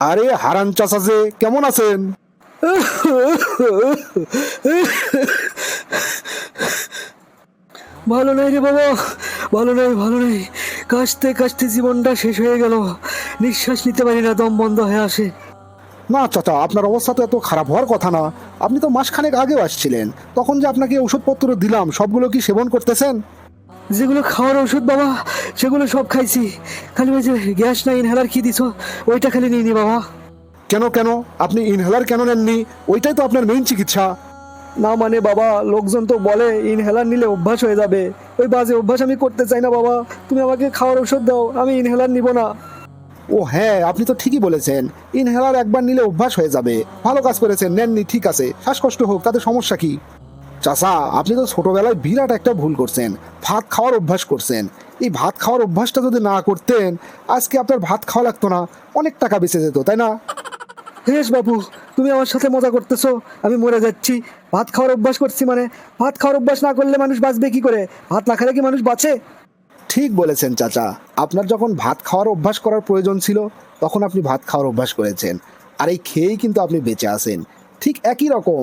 আরে হারান চাচা যে কেমন আছেন? ভালো নেই রে বাবা ভালো নেই ভালো নেই। কাশতে কাশতে জীবনটা শেষ হয়ে গেল। নিঃশ্বাস নিতে পারি না দম বন্ধ হয়ে আসে। না চাচা আপনার অবস্থা তো এত খারাপ হওয়ার কথা না। আপনি তো মাসখানেক আগেও আসছিলেন। তখন যে আপনাকে ওষুধপত্র দিলাম সবগুলো কি সেবন করতেছেন? যেগুলো খাওয়ার ওষুধ বাবা সেগুলো সব খাইছি। খালি ওই যে গ্যাস না ইনহেলার কি দিছো ওইটা খালি নিয়ে নি বাবা। কেন কেন? আপনি ইনহেলার কেন নেননি? ওইটাই তো আপনার মেইন চিকিৎসা। না মানে বাবা লোকজন তো বলে ইনহেলার নিলে অভ্যাস হয়ে যাবে। ওই বাজে অভ্যাস আমি করতে চাই না বাবা। তুমি আমাকে খাওয়ার ওষুধ দাও আমি ইনহেলার নিব না। ও হ্যাঁ আপনি তো ঠিকই বলেছেন। ইনহেলার একবার নিলে অভ্যাস হয়ে যাবে। ভালো কাজ করেছেন নেননি ঠিক আছে। শ্বাসকষ্ট হোক তাতে সমস্যা কি? চাচা, আপনি তো ছোটবেলায় বিরাট একটা ভুল করছেন, ভাত খাওয়ার অভ্যাস করছেন। এই ভাত খাওয়ার অভ্যাসটা যদি না করতেন, আজকে আপনার ভাত খাওয়া লাগতো না, অনেক টাকা বেঁচে যেত, তাই না? হেস বাবু তুমি আমার সাথে মজা করতেছো, আমি মরে যাচ্ছি। ভাত খাওয়ার অভ্যাস করছি মানে ভাত খাওয়ার অভ্যাস না করলে মানুষ বাঁচবে কি করে? ভাত না খেলে কি মানুষ বাঁচে? ঠিক বলেছেন চাচা, আপনার যখন ভাত খাওয়ার অভ্যাস করার প্রয়োজন ছিল, তখন আপনি ভাত খাওয়ার অভ্যাস করেছেন। আর এই খেয়েই কিন্তু আপনি বেঁচে আছেন। ঠিক একই রকম,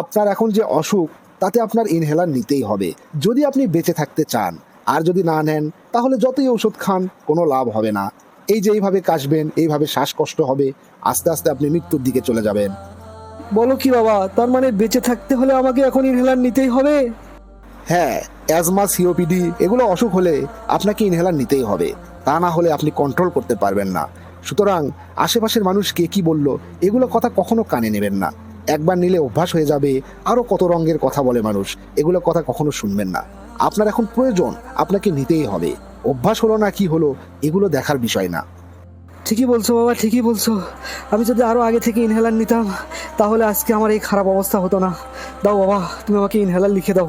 আপনার এখন যে অসুখ তাতে আপনার ইনহেলার নিতেই হবে। যদি আপনি বেঁচে থাকতে চান আর যদি না নেন তাহলে যতই ওষুধ খান কোনো লাভ হবে না। এই যে এইভাবে কাশবেন এইভাবে শ্বাসকষ্ট হবে আস্তে আস্তে আপনি মৃত্যুর দিকে চলে যাবেন। বলো কি বাবা তার মানে বেঁচে থাকতে হলে আমাকে এখন ইনহেলার নিতেই হবে? হ্যাঁ অ্যাজমা সিওপিডি এগুলো অসুখ হলে আপনাকে ইনহেলার নিতেই হবে। তা না হলে আপনি কন্ট্রোল করতে পারবেন না। সুতরাং আশেপাশের মানুষ কে কি বলল এগুলো কথা কখনো কানে নেবেন না। একবার নিলে অভ্যাস হয়ে যাবে। আরও কত রঙের কথা বলে মানুষ। এগুলো কথা কখনো শুনবেন না। আপনার এখন প্রয়োজন, আপনাকে নিতেই হবে। অভ্যাস হলো না কি হলো, এগুলো দেখার বিষয় না। ঠিকই বলছো বাবা, ঠিকই বলছো। আমি যদি আরও আগে থেকে ইনহেলার নিতাম, তাহলে আজকে আমার এই খারাপ অবস্থা হতো না। দাও বাবা, তুমি আমাকে ইনহেলার লিখে দাও।